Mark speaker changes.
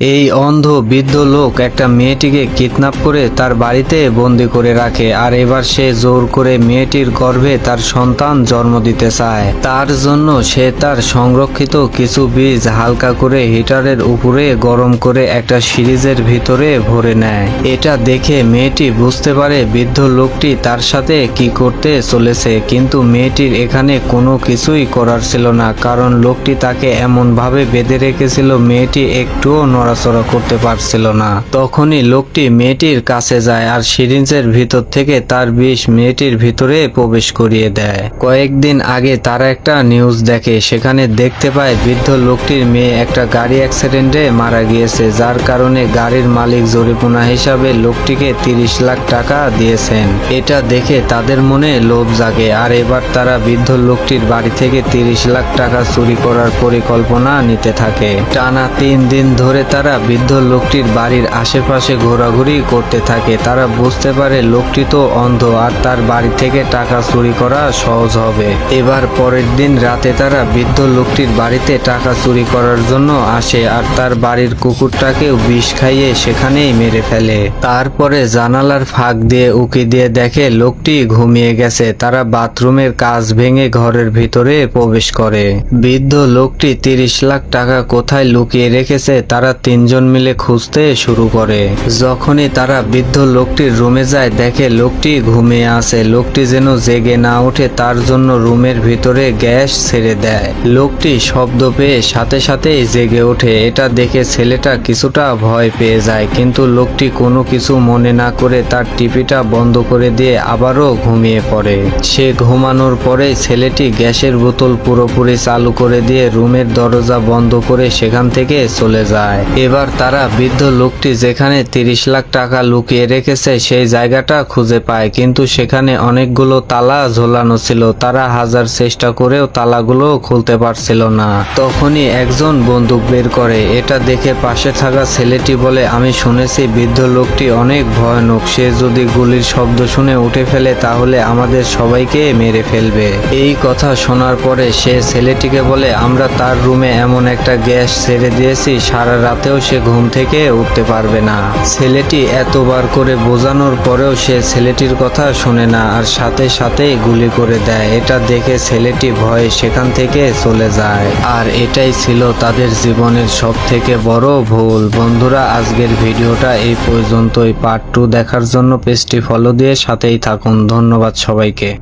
Speaker 1: এই অন্ধ, বৃদ্ধ লোক একটা মেয়েটিকে কিডন্যাপ করে তার বাড়িতে বন্দি করে রাখে আর এবার সে জোর করে মেয়েটির গর্ভে তার সন্তান জন্ম দিতে চায়। তার জন্য সে তার সংরক্ষিত কিছু বীজ হালকা করে হিটারের উপরে গরম করে একটা সিরিজের ভিতরে ভরে নেয়। এটা দেখে মেয়েটি বুঝতে পারে বৃদ্ধ লোকটি তার সাথে কি করতে চলেছে, কিন্তু মেয়েটির এখানে কোনো কিছুই করার ছিল না, কারণ লোকটি তাকে এমনভাবে বেঁধে রেখেছিল, মেয়েটি একটুও নড়াচড়া করতে পারছিল না। তখনই লোকটি মেয়েটির কাছে যায় আর সিরিঞ্জের ভিতর থেকে তার বিষ মেয়েটির ভিতরে প্রবেশ করিয়ে দেয়। কয়েকদিন আগে তারা একটা নিউজ দেখে, সেখানে দেখতে পায় বৃদ্ধ লোকটির মেয়ে একটা গাড়ি অ্যাক্সিডেন্টে মারা গিয়েছে, যার কারণে গাড়ির মালিক জরিমানা হিসাবে লোকটিকে তিরিশ লাখ টাকা দিয়েছেন। এটা দেখে তাদের মনে লোভ জাগে, আর এবার তারা বৃদ্ধ লোকটির বাড়ি থেকে তিরিশ লাখ টাকা চুরি করার পরিকল্পনা নিতে থাকে। টানা তিন দিন ধরে তারা বৃদ্ধ লোকটির বাড়ির আশেপাশে ঘোরাঘুরি করতে থাকে, তারা বুঝতে পারে লোকটি তো অন্ধ আর তার বাড়ি থেকে টাকা চুরি করা সহজ হবে। এবার পরের দিন রাতে তারা বৃদ্ধ লোকটির বাড়িতে টাকা চুরি করার জন্য আসে আর তার বাড়ির কুকুরটাকেও বিষ খাইয়ে সেখানেই মেরে ফেলে। তারপরে জানালার ফাঁক দিয়ে উকি দিয়ে দেখে লোকটি ঘুমিয়ে গেছে। তারা বাথরুমের কাজ ভেঙে ঘরের ভিতরে প্রবেশ করে। বৃদ্ধ লোকটি তিরিশ লাখ টাকা কোথায় লুকিয়ে রেখেছে, তারা তিনজন মিলে খুঁজতে শুরু করে। যখনই তারা বৃদ্ধ লোকটির রুমে যায়, দেখে লোকটি ঘুমিয়ে আছে। লোকটি যেন জেগে না ওঠে, তার জন্য রুমের ভিতরে গ্যাস ছেড়ে দেয়। লোকটি শব্দ পেয়ে সাথে সাথেই জেগে ওঠে। এটা দেখে ছেলেটা কিছুটা ভয় পেয়ে যায়, কিন্তু লোকটি কোনো কিছু মনে না করে তার টিপিটা বন্ধ করে দিয়ে আবারও ঘুমিয়ে পড়ে। সে ঘুমানোর পরে ছেলেটি গ্যাসের বোতল পুরোপুরি চালু করে দিয়ে রুমের দরজা বন্ধ করে সেখান থেকে চলে যায়। এবার তারা বৃদ্ধ লোকটি যেখানে তিরিশ লাখ টাকা লুকিয়ে রেখেছে, সেই জায়গাটা খুঁজে পায়। কিন্তু সেখানে অনেকগুলো তালা ঝোলানো ছিল। তারা হাজার চেষ্টা করেও তালাগুলো খুলতে পারছিল না। তখনই একজন বন্দুক বের করে। এটা দেখে পাশে থাকা ছেলেটি বলে, আমি শুনেছি বৃদ্ধ লোকটি অনেক ভয়ানক। সে যদি গুলির শব্দ শুনে উঠে ফেলে, তাহলে আমাদের সবাইকে মেরে ফেলবে। এই কথা শোনার পরে সে ছেলেটিকে বলে, আমরা তার রুমে এমন একটা গ্যাস ছেড়ে দিয়েছি, সারা রাতেও সে ঘুম থেকে উঠতে পারবে না। ছেলেটি এতবার করে বোঝানোর পরেও সে ছেলেটির কথা শুনে না আর সাথে সাথেই গুলি করে দেয়। এটা দেখে ছেলেটি ভয়ে সেখান থেকে চলে যায়। আর এটাই ছিল তাদের জীবনের সব থেকে বড় ভুল। বন্ধুরা, আজকের ভিডিওটা এই পর্যন্তই। পার্ট টু দেখার জন্য পেজটি ফলো দিয়ে সাথেই থাকুন। ধন্যবাদ সবাইকে।